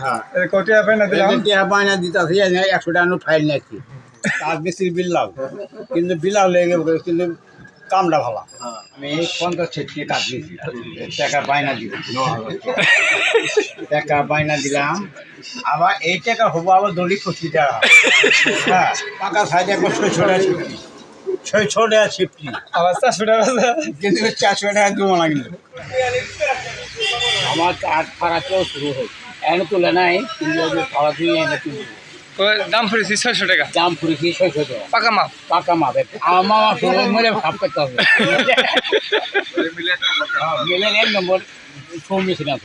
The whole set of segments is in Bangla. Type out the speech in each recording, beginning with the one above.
হ্যাঁ টাকা বেশি কিন্তু বিল্লাও লেগে কিন্তু কামটা ভালো। আমি এই পঞ্চাশ ছেটকে কাজ দিয়েছি টাকা বায়না দিলাম। টাকা বায়না দিলাম। আবার এই টাকা হব আবার দলি পঁচিশ টাকা। হ্যাঁ পাকা সাইডে একবার ছয় ছোটা ছিপটি ছয় ছ টাকা ছিপটি আবার চারশো টাকা কিন্তু চারশো টাকা জমা লাগল আমার কাঠ ফাড়াতেও শুরু হয়েছে। এখন তুলে নাই কিন্তু ফাড়া দিয়ে এনে তুলবো দাম পড়েছি ছয়শো টাকা? দাম ফুরিয়েছি ছয়শো টাকা। পাকা মাপ? পাকা মাপে আমার সময় মেরে ভাব করতে হবে। হ্যাঁ, মিলে এক নম্বর সৌমিয়েছি না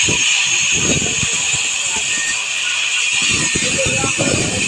Thank you.